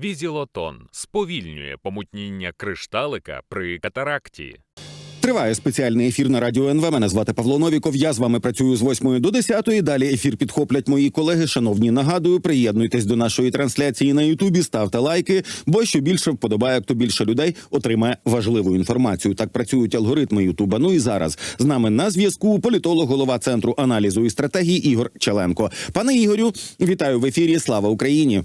Візілотон сповільнює помутніння кришталика при катаракті. Триває спеціальний ефір на радіо НВ. Мене звати Павло Новіков. Я з вами працюю з 8 до 10. Далі ефір підхоплять мої колеги. Шановні, нагадую, приєднуйтесь до нашої трансляції на Ютубі, ставте лайки, бо що більше вподобає, то більше людей отримає важливу інформацію. Так працюють алгоритми Ютуба. Ну і зараз з нами на зв'язку політолог, голова центру аналізу і стратегії Ігор Челенко. Пане Ігорю, вітаю в ефірі. Слава Україні!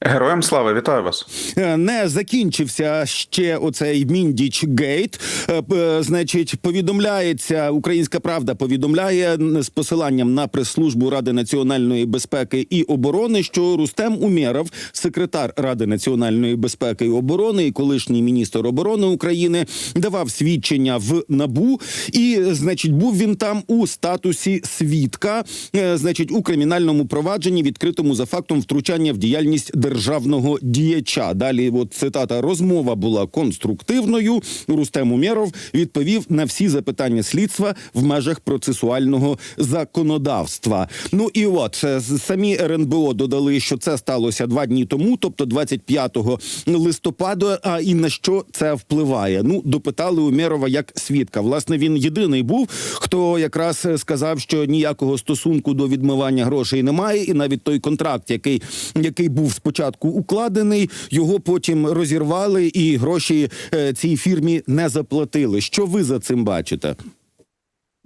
Героям слава, вітаю вас. Е, не закінчився ще оцей міндіч гейт. Е, Значить, повідомляється Українська Правда повідомляє з посиланням на прес-службу Ради національної безпеки і оборони, що Рустем Умєров, секретар Ради національної безпеки і оборони і колишній міністр оборони України, давав свідчення в набу, і значить, був він там у статусі свідка, е, значить, у кримінальному провадженні, відкритому за фактом втручання в діяльність державного діяча. Далі, от цитата, розмова була конструктивною. Рустем Умєров відповів на всі запитання слідства в межах процесуального законодавства. Ну і от е, самі РНБО додали, що це сталося два дні тому, тобто 25 листопада. А і на що це впливає? Ну допитали Умєрова як свідка. Власне, він єдиний був, хто якраз е, сказав, що ніякого стосунку до відмивання грошей немає, і навіть той контракт, який, який був спочатку укладений, його потім розірвали, і гроші е, цій фірмі не заплатили. Що ви за цим бачите?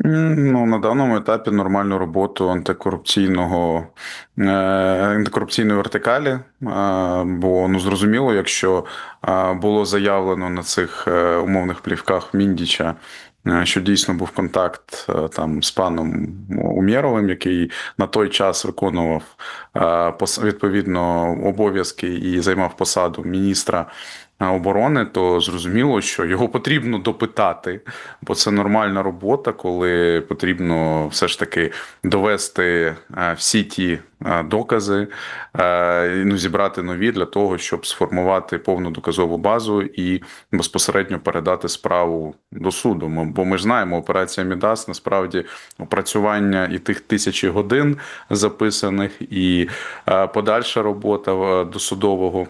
Ну, на даному етапі нормальну роботу антикорупційного е, антикорупційної вертикалі. Бо ну зрозуміло, якщо було заявлено на цих е, умовних плівках Міндіча. е, Що дійсно був контакт там з паном Умєровим, який на той час виконував відповідно обов'язки і займав посаду міністра оборони, то зрозуміло, що його потрібно допитати, бо це нормальна робота, коли потрібно все ж таки довести е, всі ті е, докази, е, ну, зібрати нові для того, щоб сформувати повну доказову базу і безпосередньо передати справу до суду. Бо ми ж знаємо, операція Мідас насправді опрацювання і тих тисячі годин записаних, і е, подальша робота е, досудового.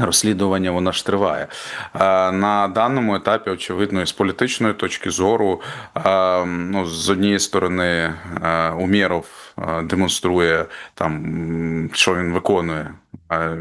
Розслідування вона ж триває Е, на даному етапі. Очевидно, з політичної точки зору, е, ну з однієї сторони, е, Умєров демонструє там, що він виконує е,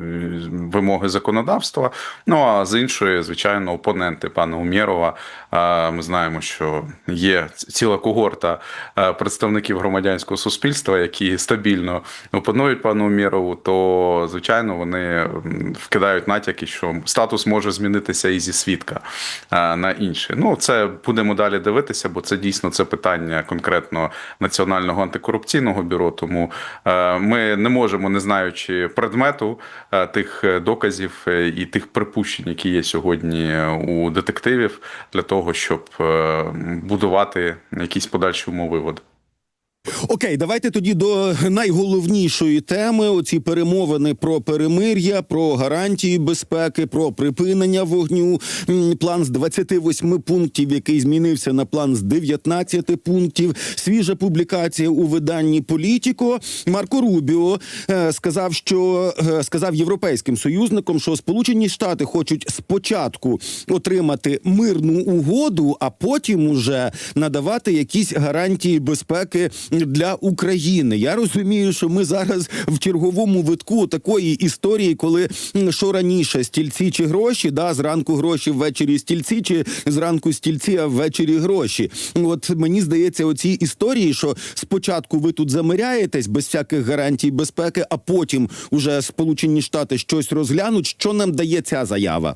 вимоги законодавства. Ну а з іншої, звичайно, опоненти пана Умєрова. Е, Ми знаємо, що є ціла когорта е, представників громадянського суспільства, які стабільно опонують пану Умєрову, то звичайно вони вкидають натяки, що статус може змінитися і зі свідка е, на інший. Ну це будемо далі дивитися, бо це дійсно це питання конкретно національного антикорупційного бюро. Тому е, ми не можемо, не знаючи предмету е, тих е, доказів і тих припущень, які є сьогодні у детективів, для того, щоб будувати якісь подальші умовиводи. Окей, давайте тоді до найголовнішої теми: оці перемовини про перемир'я, про гарантії безпеки, про припинення вогню. План з 28 пунктів, який змінився на план з 19 пунктів. Свіжа публікація у виданні Політіко. Марко Рубіо е, сказав, що е, сказав європейським союзникам, що Сполучені Штати хочуть спочатку отримати мирну угоду, а потім уже надавати якісь гарантії безпеки для України. Я розумію, що ми зараз в черговому витку такої історії, коли що раніше стільці чи гроші, да, зранку гроші, ввечері стільці, чи зранку стільці, а ввечері гроші. От мені здається, оці історії, що спочатку ви тут замиряєтесь без всяких гарантій безпеки, а потім уже Сполучені Штати щось розглянуть. Що нам дає ця заява?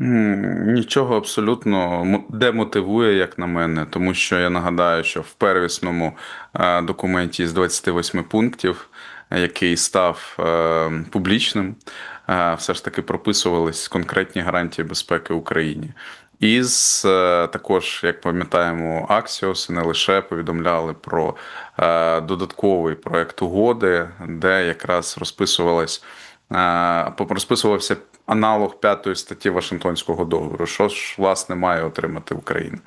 Нічого абсолютно мо- демотивує, як на мене, тому що я нагадаю, що в первісному е, документі з 28 пунктів, який став е, публічним, е, все ж таки прописувались конкретні гарантії безпеки Україні. І з е, також, як пам'ятаємо, Аксіос не лише повідомляли про додатковий проект угоди, де якраз розписувалась е, розписувався аналог п'ятої статті Вашингтонського договору, що ж власне має отримати Україна.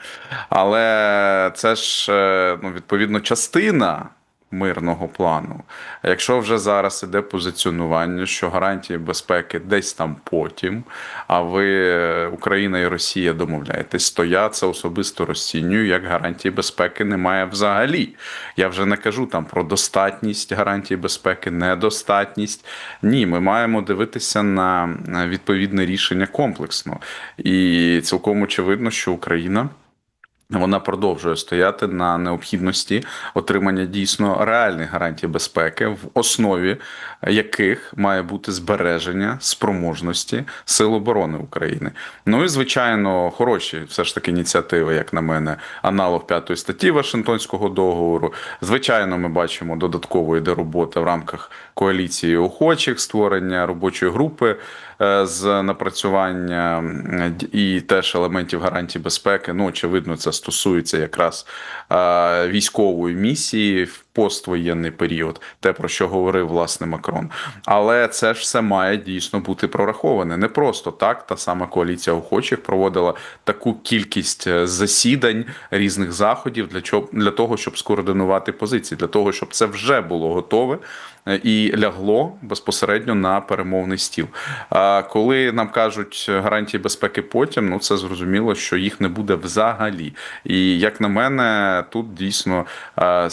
Але це ж е, ну, відповідно частина мирного плану. Якщо вже зараз іде позиціонування, що гарантії безпеки десь там потім, а ви, Україна і Росія, домовляєтесь, то я це особисто розцінюю як гарантії безпеки немає взагалі. Я вже не кажу там про достатність гарантій безпеки, недостатність. Ні, ми маємо дивитися на відповідне рішення комплексно. І цілком очевидно, що Україна. Вона продовжує стояти на необхідності отримання дійсно реальних гарантій безпеки, в основі яких має бути збереження спроможності Сил оборони України. Ну і звичайно, хороші все ж таки ініціативи, як на мене, аналог п'ятої статті Вашингтонського договору. Звичайно, ми бачимо додатково йде робота в рамках коаліції охочих створення робочої групи з напрацювання і теж елементів гарантій безпеки. Ну, очевидно, це стосується якраз е, військової місії поствоєнний період, те про що говорив власне Макрон. Але це ж все має дійсно бути прораховане. Не просто так. Та сама коаліція охочих проводила таку кількість е, засідань різних заходів для чого для того, щоб скоординувати позиції, для того, щоб це вже було готове е, і лягло безпосередньо на перемовний стіл. А коли нам кажуть гарантії безпеки потім, ну це зрозуміло, що їх не буде взагалі. І як на мене, тут дійсно е,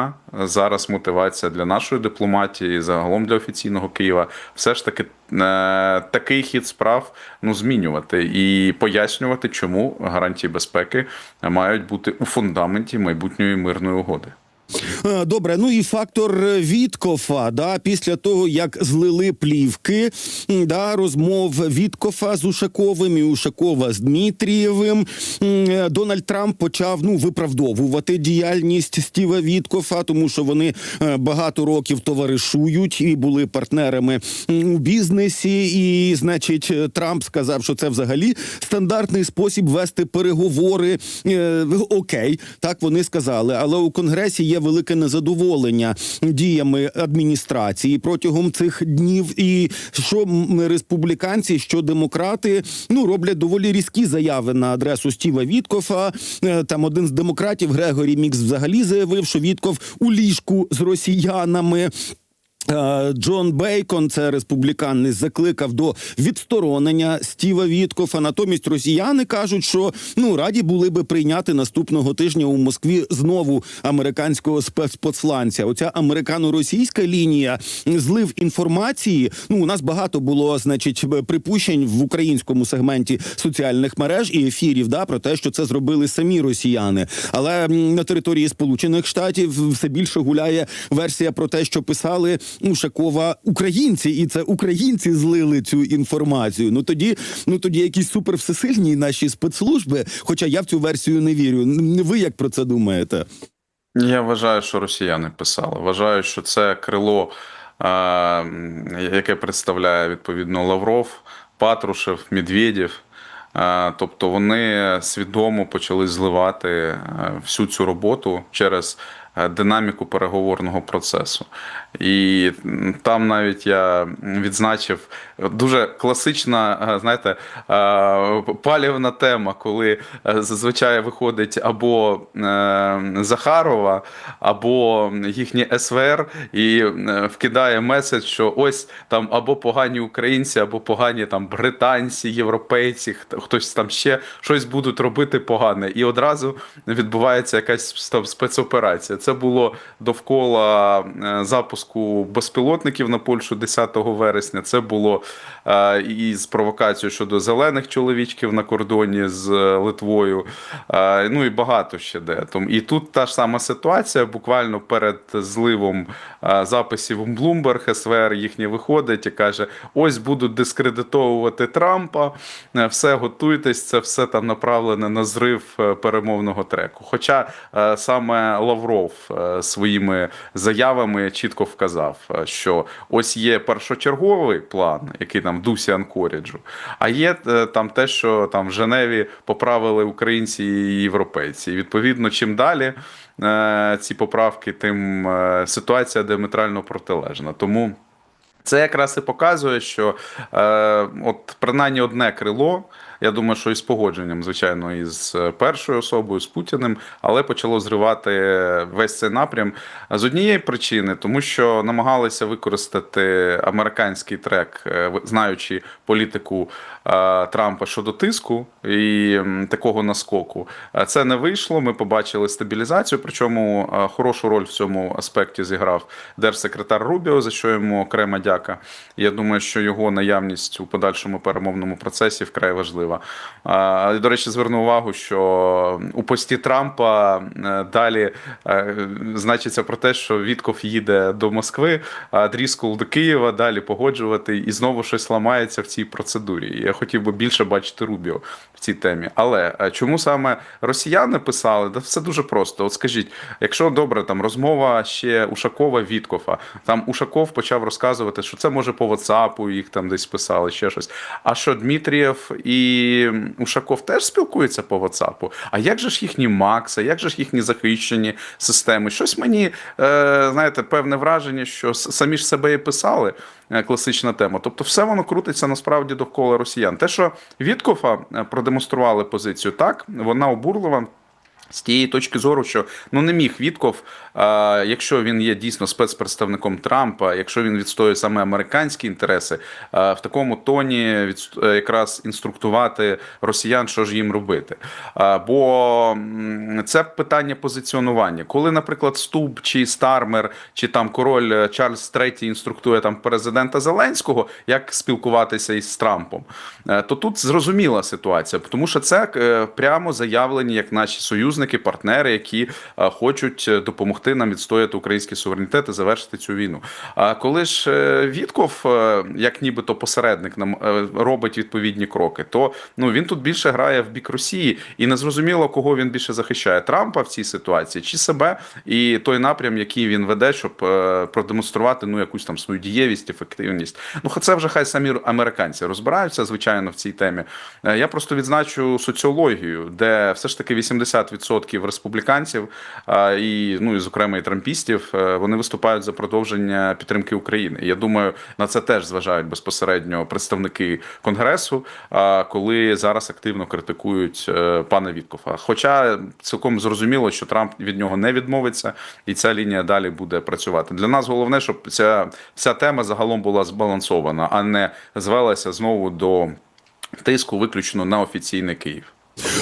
серйозна зараз мотивація для нашої дипломатії, загалом для офіційного Києва, все ж таки. е, Такий хід справ ну змінювати і пояснювати, чому гарантії безпеки мають бути у фундаменті майбутньої мирної угоди. Е, Добре, ну і фактор Віткофа. Да, після того як злили плівки да, розмов Віткофа з Ушаковим і Ушакова з Дмитрієвим. м, е, Дональд Трамп почав ну виправдовувати діяльність Стіва Віткофа, тому що вони е, багато років товаришують і були партнерами у бізнесі. І, значить, е, Трамп сказав, що це взагалі стандартний спосіб вести переговори. Е, Окей, так вони сказали, але у конгресі є велике незадоволення діями адміністрації протягом цих днів. І що республіканці, що демократи ну роблять доволі різкі заяви на адресу Стіва Віткофа. Е, Там один з демократів Грегорі Мікс взагалі заявив, що Вітков у ліжку з росіянами. Е, Джон Бейкон, це республіканець, закликав до відсторонення Стіва Віткофа. Натомість росіяни кажуть, що ну раді були би прийняти наступного тижня у Москві знову американського спецпосланця. Оця американо-російська лінія злив інформації. Ну у нас багато було, значить, припущень в українському сегменті соціальних мереж і ефірів, да про те, що це зробили самі росіяни. Але на території Сполучених Штатів все більше гуляє версія про те, що писали Ушакова українці, і це українці злили цю інформацію. Ну тоді, ну тоді якісь супер всесильні наші спецслужби. Хоча я в цю версію не вірю. Н- Ви як про це думаєте? Я вважаю, що росіяни писали. Вважаю, що це крило, яке представляє відповідно Лавров, Патрушев, Медведєв. Тобто вони свідомо почали зливати всю цю роботу через динаміку переговорного процесу. І там навіть я відзначив дуже класична, е, знаєте, е, палівна тема, коли е, зазвичай виходить або е, Захарова, або їхнє СВР і е, вкидає меседж, що ось там або погані українці, або погані там британці, європейці, хто- хтось там ще щось будуть робити погане. І одразу відбувається якась там спецоперація. Це було довкола е, запуску безпілотників на Польщу 10 вересня. Це було е, і з провокацією щодо зелених чоловічків на кордоні з е, Литвою. Ну і багато ще де. І тут та ж сама ситуація. Буквально перед зливом записів Bloomberg СВР їхнє виходить і каже: ось будуть дискредитовувати Трампа. Все готуйтесь, це все там направлене на зрив перемовного треку. Хоча саме Лавров е, своїми заявами чітко вказав, е, що ось є першочерговий план, який там дусі Анкоріджу, а є е, там те, що там в Женеві поправили українці і європейці. І відповідно, чим далі ці поправки, тим ситуація діаметрально протилежна. Тому. Це якраз і показує, що от принаймні одне крило Я думаю, що і з погодженням, звичайно, із першою особою, з Путіним, але почало зривати весь цей напрям з однієї причини, тому що намагалися використати американський трек, е, знаючи політику е, Трампа щодо тиску і такого наскоку. Е, Це не вийшло. Ми побачили стабілізацію. Причому е, хорошу роль в цьому аспекті зіграв держсекретар Рубіо, за що йому окрема дяка. Я думаю, що його наявність у подальшому перемовному процесі вкрай важлива. А, До речі, зверну увагу, що у пості Трампа е, далі е, значиться про те, що Вітков їде до Москви, а Дріскул до Києва далі погоджувати, і знову щось ламається в цій процедурі. Я хотів би більше бачити Рубіо в цій темі. Але е, чому саме росіяни писали? Да все дуже просто. От скажіть, якщо добре, там розмова ще Ушакова Віткофа, там Ушаков почав розказувати, що це може по WhatsApp їх там десь писали, ще щось. А що Дмитрієв і Ушаков теж спілкується по WhatsApp? А як же ж їхні Макси, як же ж їхні захищені системи? Щось мені, е, знаєте, певне враження, що самі ж себе і писали. е, Класична тема. Тобто, все воно крутиться насправді довкола росіян. Те, що Віткофа е, продемонстрували позицію, так вона обурлива. З тієї точки зору, що ну не міг Вітков, а, якщо він є дійсно спецпредставником Трампа, якщо він відстоює саме американські інтереси, а, в такому тоні е, якраз інструктувати росіян, що ж їм робити. А, бо це питання позиціонування. Коли, наприклад, Стуб чи Стармер, чи там король е, Чарльз III інструктує там президента Зеленського, як спілкуватися із Трампом, е, то тут зрозуміла ситуація, тому що це е, прямо заявлені як наші союзники, партнери, які е, хочуть е, допомогти нам відстояти український суверенітет і завершити цю війну. А коли ж е, Вітков, як нібито посередник, нам робить відповідні кроки, то ну він тут більше грає в бік Росії, і незрозуміло, кого він більше захищає Трампа в цій ситуації, чи себе, і той напрям, який він веде, щоб продемонструвати ну якусь там свою дієвість, ефективність. Ну це вже хай самі американці розбираються, звичайно, в цій темі. Я просто відзначу соціологію, де все ж таки 80% республіканців і ну і зокрема і трампістів е, вони виступають за продовження підтримки України. Я думаю, на це теж зважають безпосередньо представники конгресу, коли зараз активно критикують е, пана Віткофа. Хоча цілком зрозуміло, що Трамп від нього не відмовиться, і ця лінія далі буде працювати. Для нас головне, щоб ця вся тема загалом була збалансована, а не звелася знову до тиску виключно на офіційний Київ.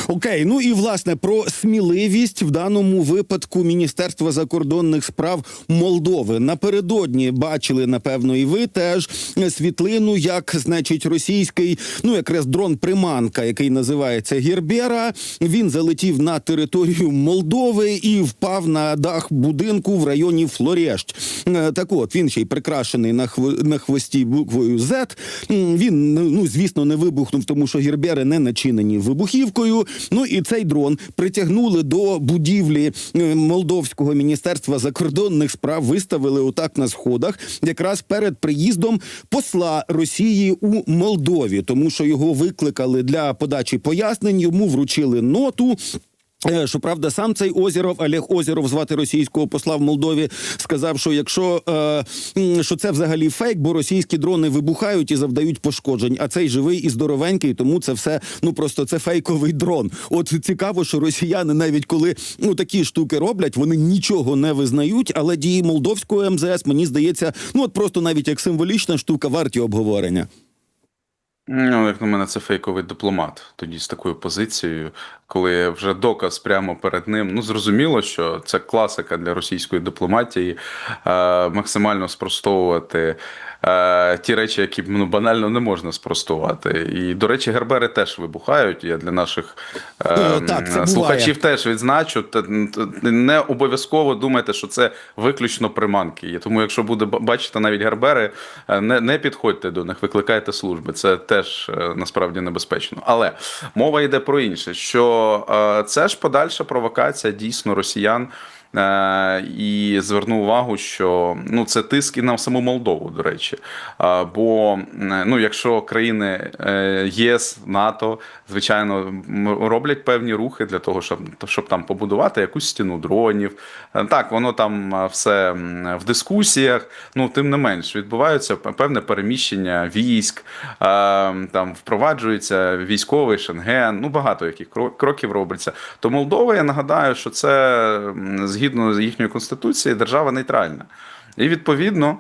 Окей, ну і власне про сміливість в даному випадку Міністерства закордонних справ Молдови. Напередодні бачили, напевно, і ви теж світлину, як значить російський, ну якраз дрон приманка, який називається Гербера. Він залетів на територію Молдови і впав на дах будинку в районі Флорещ. Е, Так от він ще й прикрашений на хв... на хвості буквою Z. Він ну звісно не вибухнув, тому що гербери не начинені вибухівкою. Ну і цей дрон притягнули до будівлі е, Молдовського міністерства закордонних справ. Виставили отак на сходах, якраз перед приїздом посла Росії у Молдові, тому що його викликали для подачі пояснень. Йому вручили ноту. Е, Щоправда, сам цей Озіров, Олег Озіров, звати російського посла в Молдові, сказав, що якщо е, що це взагалі фейк, бо російські дрони вибухають і завдають пошкоджень, а цей живий і здоровенький, тому це все ну просто це фейковий дрон. От цікаво, що росіяни, навіть коли ну такі штуки роблять, вони нічого не визнають, але дії молдовського МЗС мені здається, ну от просто навіть як символічна штука варті обговорення. Ну, як на мене, це фейковий дипломат. Тоді з такою позицією, коли вже доказ прямо перед ним. Ну, зрозуміло, що це класика для російської дипломатії е, максимально спростовувати е, ті речі, які ну, банально не можна спростувати. І, до речі, гербери теж вибухають. Я для наших е, Е, так, це буває. слухачів теж відзначу. Не обов'язково думайте, що це виключно приманки. Тому, якщо буде ба- бачити навіть гербери, е, не, не підходьте до них, викликайте служби. Це теж насправді небезпечно. Але мова йде про інше: що е, це ж подальша провокація дійсно росіян і звернув увагу, що ну це тиск і на саму Молдову, до речі. Е, бо ну, якщо країни е, ЄС, НАТО, звичайно, роблять певні рухи для того, щоб, щоб там побудувати якусь стіну дронів. Е, Так, воно там е, все в дискусіях. Ну, тим не менш, відбувається певне переміщення військ, е, там впроваджується військовий шенген. Ну, багато яких кроків робиться. То Молдова, я нагадаю, що це м, згідно з їхньою конституцією держава нейтральна. І відповідно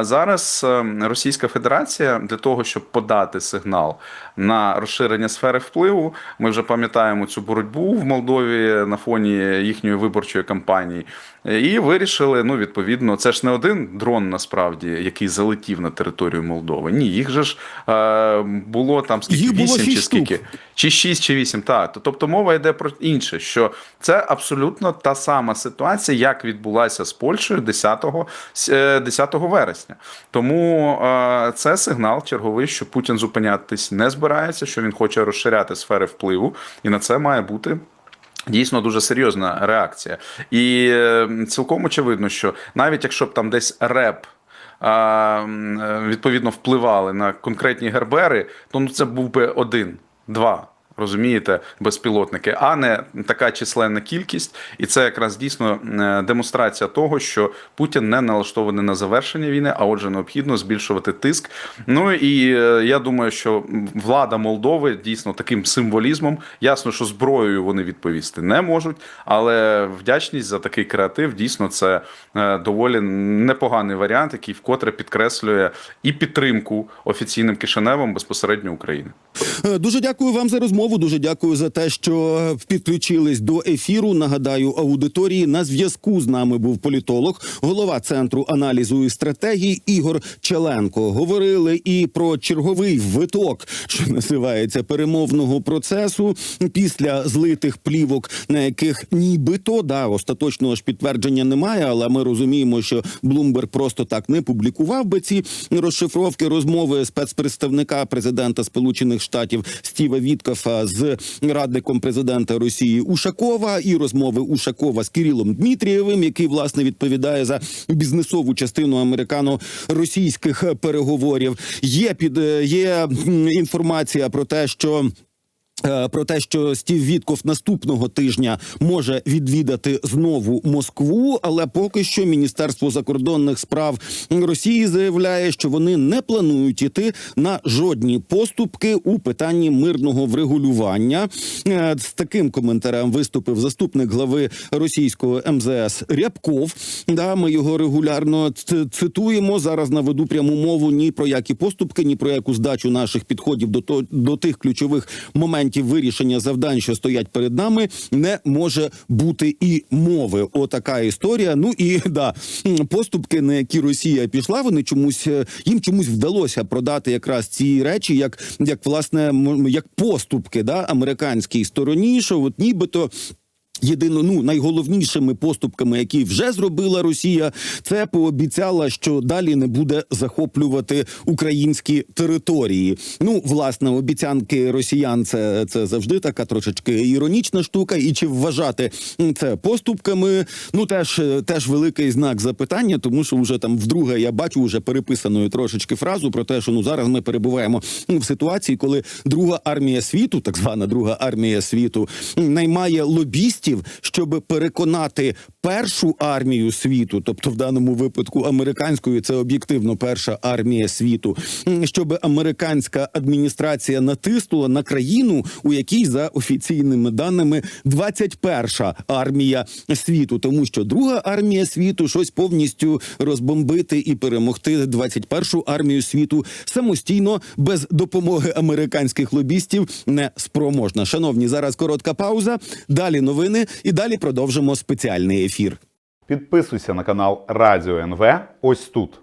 зараз е, Російська Федерація для того, щоб подати сигнал на розширення сфери впливу, ми вже пам'ятаємо цю боротьбу в Молдові на фоні їхньої виборчої кампанії, і вирішили. Ну, відповідно, це ж не один дрон, насправді, який залетів на територію Молдови. Ні, їх же ж е, було там скільки Їх було вісім чи шість штук. скільки. Чи 6, чи 8, так. Тобто мова йде про інше, що це абсолютно та сама ситуація, як відбулася з Польщею 10, е, 10 вересня. Тому е, це сигнал черговий, що Путін зупинятись не збирається, що він хоче розширяти сфери впливу, і на це має бути. Дійсно дуже серйозна реакція, і е, цілком очевидно, що навіть якщо б там десь реп е, відповідно впливали на конкретні гербери, то ну це був би один, два. Розумієте, безпілотники, а не така численна кількість, і це якраз дійсно е, демонстрація того, що Путін не налаштований на завершення війни, а отже, необхідно збільшувати тиск. Ну і е, я думаю, що влада Молдови дійсно таким символізмом, ясно, що зброєю вони відповісти не можуть, але вдячність за такий креатив дійсно це е, доволі непоганий варіант, який вкотре підкреслює і підтримку офіційним кишеневом безпосередньо України. Дуже дякую вам за розмову. Дуже дякую за те, що підключились до ефіру. Нагадаю, аудиторії на зв'язку з нами був політолог, голова центру аналізу і стратегій Ігор Челенко. Говорили і про черговий виток, що називається перемовного процесу після злитих плівок, на яких нібито да остаточного ж підтвердження немає, але ми розуміємо, що Блумберг просто так не публікував би ці розшифровки розмови спецпредставника президента Сполучених Штатів Стіва Віткафа з радником президента Росії Ушакова і розмови Ушакова з Кирилом Дмитрієвим, який власне відповідає за бізнесову частину американо-російських переговорів. Є під е, є інформація про те, що. Е, Про те, що Стів Вітков наступного тижня може відвідати знову Москву, але поки що Міністерство закордонних справ Росії заявляє, що вони не планують іти на жодні поступки у питанні мирного врегулювання. Е, З таким коментарем виступив заступник глави російського МЗС Рябков. Да, ми його регулярно цитуємо. Зараз наведу пряму мову ні про які поступки, ні про яку здачу наших підходів до то до тих ключових моментів вирішення завдань, що стоять перед нами, не може бути і мови. Отака історія. Ну і да поступки, на які Росія пішла, вони чомусь е, їм чомусь вдалося продати якраз ці речі, як як власне як поступки, да американській стороні, що от нібито. Єдино, ну найголовнішими поступками, які вже зробила Росія, це пообіцяла, що далі не буде захоплювати українські території. Ну, власне, обіцянки росіян це, це завжди така трошечки іронічна штука. І чи вважати це поступками? Ну теж теж великий знак запитання, тому що вже там вдруге я бачу вже переписаною трошечки фразу про те, що ну зараз ми перебуваємо в ситуації, коли друга армія світу, так звана друга армія світу, наймає лобістів, щоб переконати першу армію світу, тобто в даному випадку американською, це об'єктивно перша армія світу, щоб американська адміністрація натиснула на країну, у якій за офіційними даними 21-ша армія світу, тому що друга армія світу щось повністю розбомбити і перемогти 21-шу армію світу самостійно без допомоги американських лобістів не спроможна. Шановні, зараз коротка пауза. Далі новини і далі продовжимо спеціальний ефір. Підписуйся на канал Радіо НВ ось тут.